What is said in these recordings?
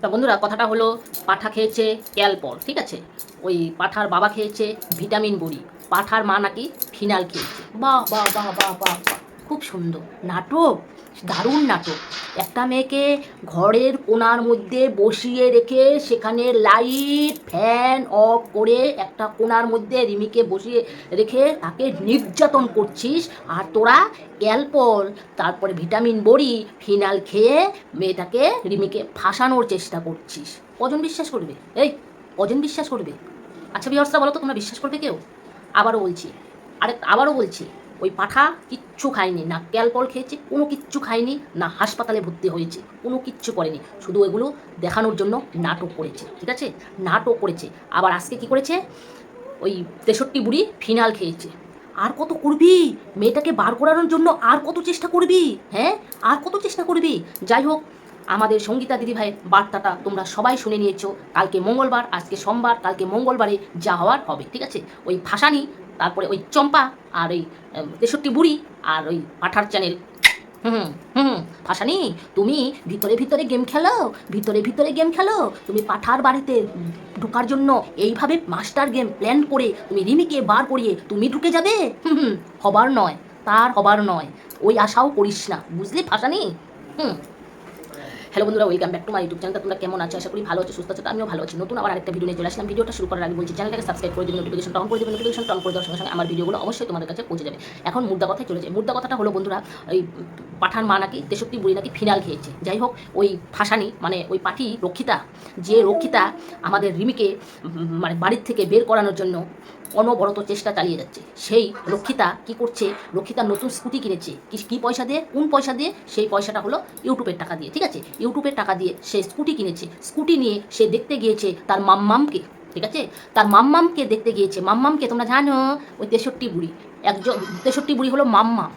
তা বন্ধুরা, কথাটা হলো পাঠা খেয়েছে ক্যালপল ঠিক আছে? ওই পাঠার বাবা খেয়েছে ভিটামিন বড়ি, পাঠার মা নাকি ফিনাল খেয়েছে। বাহ বাহ বাহ বাহ বাহ। খুব সুন্দর। নাটক? দারুণ নাটক। একটা মেয়েকে ঘরের কোণার মধ্যে বসিয়ে রেখে সেখানে লাইট, ফ্যান অফ করে একটা কোণার মধ্যে রিমিকে বসিয়ে রেখে তাকে নির্যাতন করছিস। আর তোরা ক্যালপল, তারপরে ভিটামিন বড়ি, ফিনাল খেয়ে মেয়েটাকে রিমিকে ফাঁসানোর চেষ্টা করছিস। কজন বিশ্বাস করবে? এই কজন বিশ্বাস করবে? আচ্ছা বিহর্সরা বলো তো, তোমরা বিশ্বাস করবে কেউ? আবারও বলছি। আরে, আবারও বলছি। ওই পাঠা কিচ্ছু খায়নি, না ক্যালপল খেয়েছে, কোনো কিচ্ছু খায়নি, না হাসপাতালে ভর্তি হয়েছে, কোনো কিচ্ছু করেনি। শুধু এগুলো দেখানোর জন্য নাটক করেছে, ঠিক আছে? নাটক করেছে। আবার আজকে কি করেছে? ওই তেষট্টি বুড়ি ফিনাল খেয়েছে। আর কত করবি? মেয়েটাকে বার করানোর জন্য আর কত চেষ্টা করবি? হ্যাঁ? আর কত চেষ্টা করবি? যাই হোক, আমাদের সঙ্গীতা দিদিভাইয়ের বার্তাটা তোমরা সবাই শুনে নিয়েছো। কালকে মঙ্গলবার, আজকে সোমবার, কালকে মঙ্গলবারে যা হওয়ার হবে, ঠিক আছে? ওই ফাঁসানি তারপরে ওই চম্পা আর ওই তেষট্টি বুড়ি আর ওই পাঠার চ্যানেল। হুম হুম ফাঁসানি তুমি ভিতরে ভিতরে গেম খেলো, ভিতরে ভিতরে গেম খেলো, তুমি পাঠার বাড়িতে ঢোকার জন্য এইভাবে মাস্টার গেম প্ল্যান করে তুমি রিমিকে বার করিয়ে তুমি ঢুকে যাবে? হুম হবার নয়, তার হবার নয়, ওই আশাও করিস না, বুঝলি ফাঁসানি হুম। হ্যালো বন্ধুরা welcome back to my YouTube চ্যানেলটা তোমরা কেমন আছো? আশা করি ভালো আছো, সুস্থ আছো আমিও ভালো আছি। নতুন আবার আরেকটা ভিডিও নিয়ে চলে আসলাম। ভিডিওটা শুরু করার আগে বলছি চ্যানেলটাকে সাবস্ক্রাইব করে দিবেন নোটিফিকেশন অন করে দেবেন নোটিফিকেশন অন করে দেওয়ার সঙ্গে সঙ্গে আমার ভিডিওগুলো অবশ্যই তোমাদের কাছে পৌঁছে যাবে। এখন মুদ্রা কথায় চলে যায় মুদ্রা কথাটা হলো বন্ধুরা ওই পাঠান মা নাকি তেষট্টি বুড়ি নাকি ফিনাল খেয়েছে। যাই হোক, ওই ফাঁসানি মানে ওই পাঠি রক্ষিতা, যে রক্ষিতা আমাদের রিমিকে মানে বাড়ির থেকে বের করানোর জন্য অনবরত চেষ্টা চালিয়ে যাচ্ছে। সেই রক্ষিতা কি করছে? রক্ষিতা নতুন স্কুটি কিনেছে। কি কি পয়সা দিয়ে? কোন পয়সা দিয়ে? সেই পয়সাটা হলো ইউটিউবের টাকা দিয়ে, ঠিক আছে? ইউটিউবের টাকা দিয়ে সে স্কুটি কিনেছে। স্কুটি নিয়ে সে দেখতে গিয়েছে তার মাম্মামকে, ঠিক আছে? তার মাম্মামকে দেখতে গিয়েছে। মাম্মামকে তোমরা জানো, ওই তেষট্টি বুড়ি। একজন, তেষট্টি বুড়ি হলো মাম্মাম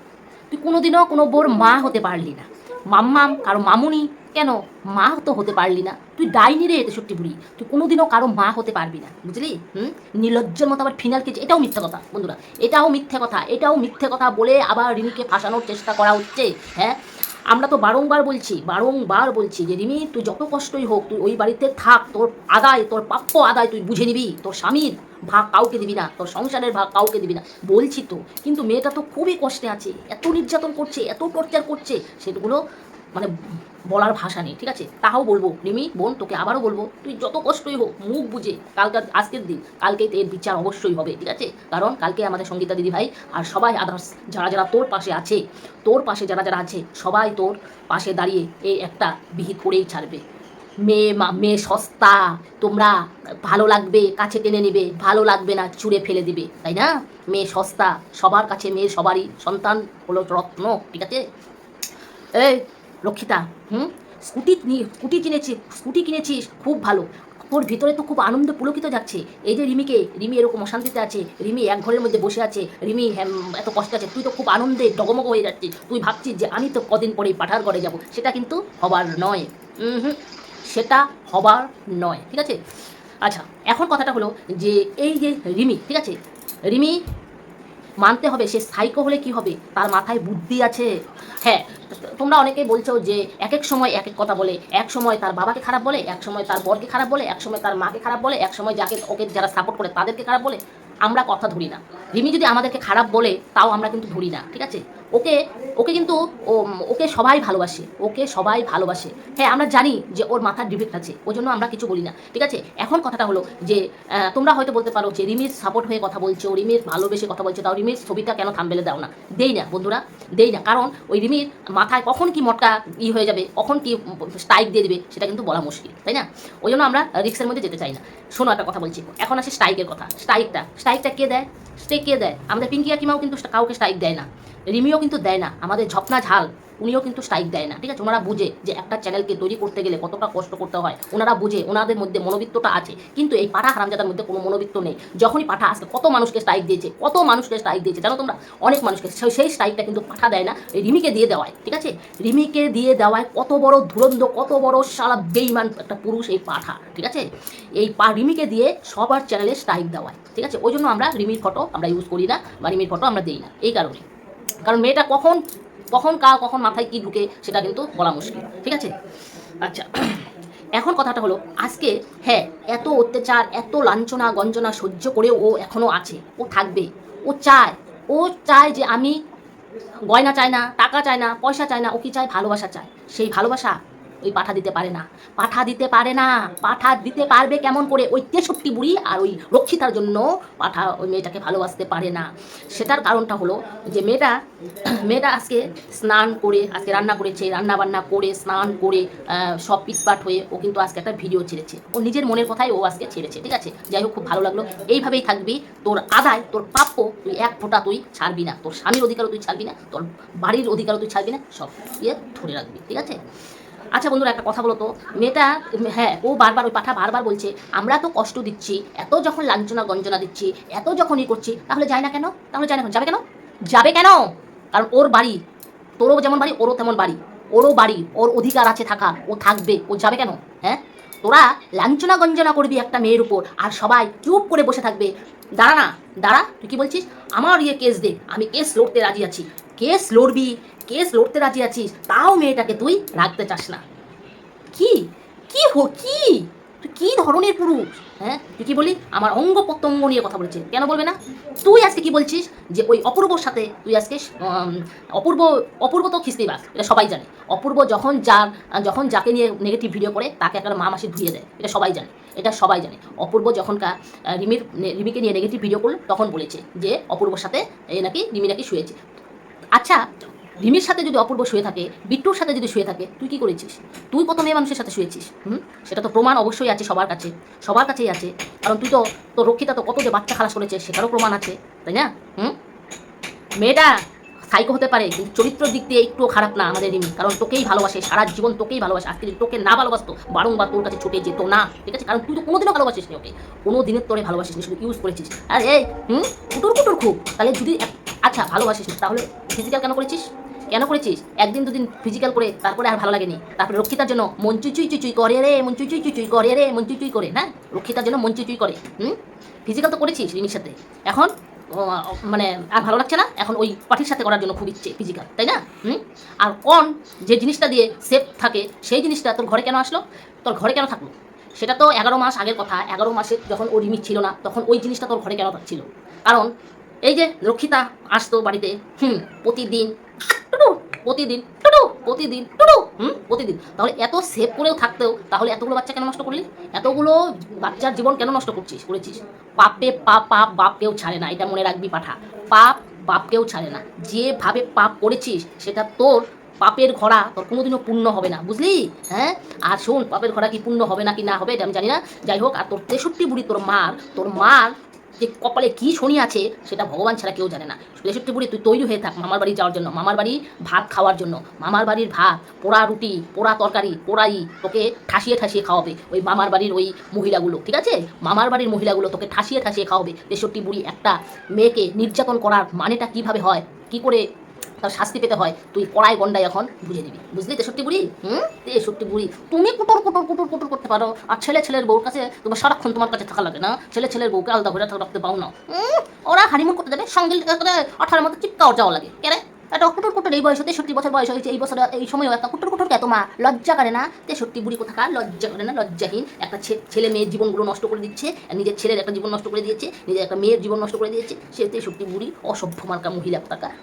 তুই কোনোদিনও কোনো বোর মা হতে পারলি না। মাম্মাম কারও মামুনি, কেন? মা তো হতে পারলি না। তুই ডাইনি রে তেষট্টি বুড়ি। তুই কোনোদিনও কারও মা হতে পারবি না। বুঝলি? হুম? নির্লজ্জের মতো আবার ফিনাল কেছে এটাও মিথ্যে কথা, বন্ধুরা। এটাও মিথ্যে কথা। এটাও মিথ্যে কথা বলে আবার রিমিকে ফাঁসানোর চেষ্টা করা হচ্ছে হ্যাঁ? আমরা তো বারংবার বলছি বারংবার বলছি যে, রিমি, তুই যত কষ্টই হোক, তুই ওই বাড়িতে থাক, তোর আদায়, তোর প্রাপ্য আদায় তুই বুঝে নিবি, তোর স্বামীর ভাগ কাউকে দিবি না, তোর সংসারের ভাগ কাউকে দিবি না। বলছি তো, কিন্তু মেয়েটা তো খুবই কষ্টে আছে, এত নির্যাতন করছে, এত টর্চার করছে, সেগুলো মানে বলার ভাষা নেই, ঠিক আছে? তাও বলব, রিমি, বোন, তোকে আবারও বলব, তুই যত কষ্টই হোক, মুখ বুঝে কালকার আজকের দিন কালকে এর বিচার অবশ্যই হবে, ঠিক আছে? কারণ কালকে আমাদের সঙ্গীতা দিদি ভাই আর সবাই আদার্স যারা যারা তোর পাশে আছে, তোর পাশে যারা যারা আছে, সবাই তোর পাশে দাঁড়িয়ে এই একটা বিহিত করেই ছাড়বে। মেয়ে মা- মেয়ে সস্তা, তোমরা ভালো লাগবে, কাছে টেনে নেবে, ভালো লাগবে না চুড়ে ফেলে দিবে, তাই না? মেয়ে সস্তা, সবার কাছে মেয়ে সবারই সন্তান হলো রত্ন, ঠিক আছে? এই রক্ষিতা, হুম? স্কুটি স্কুটি কিনেছিস স্কুটি কিনেছিস খুব ভালো। ওর ভিতরে তো খুব আনন্দ পুলকিত যাচ্ছে। এই যে রিমিকে, রিমি এরকম অশান্তিতে আছে, রিমি এক ঘরের মধ্যে বসে আছে, রিমি এত কষ্ট আছে, তুই তো খুব আনন্দে ডগমগ হয়ে যাচ্ছিস। তুই ভাবছিস যে আমি তো কদিন পরেই পাঠার ঘরে যাব। সেটা কিন্তু হবার নয়। হুম, সেটা হবার নয়, ঠিক আছে? আচ্ছা এখন কথাটা হলো যে এই যে রিমি, ঠিক আছে? রিমি, মানতে হবে সে সাইকো হলে কি হবে? তার মাথায় বুদ্ধি আছে। হ্যাঁ তোমরা অনেকেই বলছো যে এক এক সময় এক এক কথা বলে। এক সময় তার বাবাকে খারাপ বলে, এক সময় তার বরকে খারাপ বলে, এক সময় তার মাকে খারাপ বলে, এক সময় যাকে ওকে যারা সাপোর্ট করে তাদেরকে খারাপ বলে। আমরা কথা ধরি না। রিমি যদি আমাদেরকে খারাপ বলে, তাও আমরা কিন্তু ধরি না, ঠিক আছে? ওকে ওকে কিন্তু ও- ওকে সবাই ভালোবাসে, ওকে সবাই ভালোবাসে। হ্যাঁ আমরা জানি যে ওর মাথার ডিফেক্ট আছে, ওই জন্য আমরা কিছু বলি না, ঠিক আছে? এখন কথাটা হলো যে তোমরা হয়তো বলতে পারো যে রিমির সাপোর্ট হয়ে কথা বলছো, রিমির ভালোবেসে কথা বলছো, তাও রিমির ছবিটা কেন থামবেলে দাও না? দেই না, বন্ধুরা, দেই না। কারণ ওই রিমির মাথায় কখন কি মটকা ই হয়ে যাবে, কখন কি স্ট্রাইক দিয়ে দেবে, সেটা কিন্তু বলা মুশকিল, তাই না? ওই জন্য আমরা রিক্সের মধ্যে যেতে চাই না। শোনো একটা কথা বলছি, এখন আসে স্ট্রাইকের কথা। স্ট্রাইকটা স্ট্রাইকটা কে দেয়? স্টে দেয়। আমাদের পিঙ্কি আকিমাও কিন্তু কাউকে স্ট্রাইক দেয় না। রিমিও কিন্তু দেয় না। আমাদের ঝপনা ঝাল। উনিও কিন্তু স্ট্রাইক দেয় না, ঠিক আছে? ওনারা বুঝে যে একটা চ্যানেলকে তৈরি করতে গেলে কতটা কষ্ট করতে হয়, ওনারা বুঝে, ওনাদের মধ্যে মনোবিত্তটা আছে। কিন্তু এই পাঠা হারামজাদার মধ্যে কোনো মনোবিত্ত নেই। যখনই পাঠা আসতে কত মানুষকে স্ট্রাইক দিয়েছে, কত মানুষকে স্ট্রাইক দিয়েছে, জানো তোমরা? অনেক মানুষকে সেই- সেই স্ট্রাইকটা কিন্তু পাঠা দেয় না, এই রিমিকে দিয়ে দেওয়ায়, ঠিক আছে? রিমিকে দিয়ে দেওয়ায় কত বড় ধুরন্ধ, কত বড় সারা বেইমান একটা পুরুষ এই পাঠা, ঠিক আছে? এই পা, রিমিকে দিয়ে সবার চ্যানেলে স্ট্রাইক দেওয়ায়, ঠিক আছে? ওই জন্য আমরা রিমির ফটো আমরা ইউজ করি না বা রিমির ফটো আমরা দিই না, এই কারণে। কারণ মেয়েটা কখন কখন কা কখন মাথায় কি ঢুকে সেটা কিন্তু বলা মুশকিল, ঠিক আছে? আচ্ছা এখন কথাটা হলো, আজকে হ্যাঁ এত অত্যাচার, এত লাঞ্ছনা, গঞ্জনা সহ্য করে ও এখনও আছে, ও থাকবে, ও চায় ও চায় যে আমি গয়না চায় না, টাকা চায় না, পয়সা চায় না, ও কি চায়? ভালোবাসা চায়। সেই ভালোবাসা ওই পাঠা দিতে পারে না। পাঠা দিতে পারে না। পাঠা দিতে পারবে কেমন করে? ওই তেষট্টি বুড়ি আর ওই রক্ষিতার জন্য পাঠা ওই মেয়েটাকে ভালোবাসতে পারে না। সেটার কারণটা হলো যে মেয়েটা মেয়েটা আজকে স্নান করে, আজকে রান্না করেছে রান্না বান্না করে, স্নান করে সব পিটপাট হয়ে ও কিন্তু আজকে একটা ভিডিও ছেড়েছে। ও নিজের মনের কথাই ও আজকে ছেড়েছে, ঠিক আছে? যাই হোক, খুব ভালো লাগল। এইভাবেই থাকবি। তোর আদায়, তোর প্রাপ্য, তুই এক ফোঁটা তুই ছাড়বি না। তোর স্বামীর অধিকারও তুই ছাড়বি না। তোর বাড়ির অধিকারও তুই ছাড়বি না। সব ইয়ে ধরে রাখবি, ঠিক আছে? আচ্ছা বন্ধুরা, একটা কথা বলো তো। মেয়েটা হ্যাঁ ও বারবার ওই পাঠা বারবার বলছে, আমরা তো কষ্ট দিচ্ছি, এত যখন লাঞ্ছনা গঞ্জনা দিচ্ছি, এত যখন ই করছি, তাহলে যায় না কেন? তাহলে যায় না? যাবে কেন? যাবে কেন? কারণ ওর বাড়ি, তোরও যেমন বাড়ি, ওরও তেমন বাড়ি। ওরও বাড়ি, ওর অধিকার আছে থাকার ও থাকবে, ও যাবে কেন? হ্যাঁ? তোরা লাঞ্ছনা গঞ্জনা করবি একটা মেয়ের উপর, আর সবাই চুপ করে বসে থাকবে। দাঁড়া না, দাঁড়া, তুই কি বলছিস? আমার ইয়ে কেস দে, আমি কেস লড়তে রাজি আছি। কেস লড়বি কেস লড়তে রাজি আছিস? তাও মেয়েটাকে তুই রাখতে চাস না। কি? কি হো কি? তুই কি ধরনের পুরুষ? হ্যাঁ? তুই কি বলি? আমার অঙ্গ প্রত্যঙ্গ নিয়ে কথা বলছে। কেন বলবে না? তুই আজকে কি বলছিস? যে ওই অপূর্বর সাথে তুই আজকে অপূর্ব অপূর্ব তো খিস্তি বাস এটা সবাই জানে। অপূর্ব যখন যার যখন যাকে নিয়ে নেগেটিভ ভিডিও করে তাকে একটা মা মাসি ধুয়ে দেয়। এটা সবাই জানে। এটা সবাই জানে। অপূর্ব আহ, রিমির রিমিকে নিয়ে নেগেটিভ ভিডিও করল তখন বলেছে যে অপূর্বর সাথে এই নাকি রিমি নাকি শুয়েছে। আচ্ছা রিমির সাথে যদি অপূর্ব শুয়ে থাকে, বিট্টুর সাথে যদি শুয়ে থাকে, তুই কি করেছিস? তুই মেয়ে মানুষের সাথে শুয়েছিস, হুম? সেটা তো প্রমাণ অবশ্যই আছে সবার কাছে, সবার কাছেই আছে। কারণ তুই তো, তোর রক্ষিতা তো কত যে বাচ্চা খালাস করেছে, সেটারও প্রমাণ আছে, তাই না? হুম? মেয়েটা সাইকো হতে পারে, কিন্তু চরিত্রের দিক দিয়ে একটুও খারাপ না আমাদের রিমি, কারণ তোকেই ভালোবাসে, সারা জীবন তোকেই ভালোবাসে, আজকে যদি তোকে না ভালোবাসতো, বারংবার তোর কাছে ছুটে যেত না, ঠিক আছে? কারণ তুই তো কোনোদিনও ভালোবাসিস নি ওকে কোনো দিনের তোরে ভালোবাসিস নি, শুধু ইউজ করেছিস। আর, এই, হুম? কুটুর কুটুর খুব, তাহলে যদি আচ্ছা ভালোবাসিস তাহলে ফিজিক্যাল কেন করেছিস? কেন করেছিস? একদিন দুদিন ফিজিক্যাল করে তারপরে আর ভালো লাগেনি। তারপরে রক্ষিতার জন্য মন চুই চুই করে রে, মন চুই চুই করে রে, মন চুই করে হ্যাঁ? রক্ষিতার জন্য মন চুই করে, হুম? ফিজিক্যাল তো করেছিস রিমির সাথে। এখন মানে আর ভালো লাগছে না? এখন ওই পার্টির সাথে করার জন্য খুব ইচ্ছে ফিজিক্যাল তাই না? হুম? আর কোন যে জিনিসটা দিয়ে সেফ থাকে, সেই জিনিসটা তোর ঘরে কেন আসলো? তোর ঘরে কেন থাকল? সেটা তো এগারো মাস আগের কথা। এগারো মাসে যখন ও রিমিট ছিল না, তখন ওই জিনিসটা তোর ঘরে কেন ছিল কারণ এই যে রক্ষিতা আসতো বাড়িতে, হুম, প্রতিদিন টুটু, প্রতিদিন টুটু প্রতিদিন, টুটু, হুম, প্রতিদিন। তাহলে এত সেভ করেও থাকতেও তাহলে এতগুলো বাচ্চা কেন নষ্ট করলি? এতগুলো বাচ্চার জীবন কেন নষ্ট করছিস, করেছিস? পাপে পাপ পাপ, বাপ কেউ ছাড়ে না, এটা মনে রাখবি পাঠা। পাপ বাপকেও ছাড়ে না। যেভাবে পাপ করেছিস, সেটা তোর পাপের ঘোড়া, তোর কোনোদিনও পূর্ণ হবে না, বুঝলি? হ্যাঁ? আর শোন, পাপের ঘোড়া কি পূর্ণ হবে না কি না হবে, এটা আমি জানি না। যাই হোক, আর তোর তেষট্টি বুড়ি, তোর মার তোর মার যে কপালে কি শনি আছে সেটা ভগবান ছাড়া কেউ জানে না। তেষট্টি বুড়ি তুই তৈরি হয়ে থাক মামার বাড়ি যাওয়ার জন্য। মামার বাড়ি ভাত খাওয়ার জন্য। মামার বাড়ির ভাত, পোড়া রুটি, পোড়া তরকারি, পোড়াই তোকে ঠাসিয়ে ঠাসিয়ে খাওয়াবে ওই মামার বাড়ির ওই মহিলাগুলো, ঠিক আছে? মামার বাড়ির মহিলাগুলো তোকে ঠাসিয়ে ঠাসিয়ে খাওয়াবে। তেষট্টি বুড়ি একটা মেয়েকে নির্যাতন করার মানেটা কীভাবে হয়? কি করে তার শাস্তি পেতে হয়, তুই কড়াই গন্ডায় এখন বুঝে দিবি। বুঝলি তেষট্টি বুড়ি? হুম? তেষট্টি বুড়ি। তুমি কুটুর কুটুর কুটুর কুটুর করতে পারো, আর ছেলে ছেলের বউর কাছে তোমার সারাক্ষণ তোমার কাছে থাকা লাগে না। ছেলে ছেলের বউকে আলাদা ঘরে রাখতে পাও না। ওরা হানিমুন করতে যাবে, সঙ্গে আঠারোর মতো চিপকাও যাওয়া লাগে। কেন একটা কুটুর কুটুর এই বয়সে তেষট্টি বছর বয়স হয়েছে, এই বছর, এই সময় একটা কুটুর কুটুর কে তোমার? লজ্জা করে না? তেষট্টি বুড়ি কোথাকার? লজ্জা করে না? লজ্জাহীন। একটা ছেলে মেয়ের জীবনগুলো নষ্ট করে দিচ্ছে নিজের ছেলের একটা জীবন নষ্ট করে দিয়েছে, নিজের একটা মেয়ের জীবন নষ্ট করে দিয়েছে। সে তেষট্টি বুড়ি অসভ্য মার্কা মহিলা কোথাকার?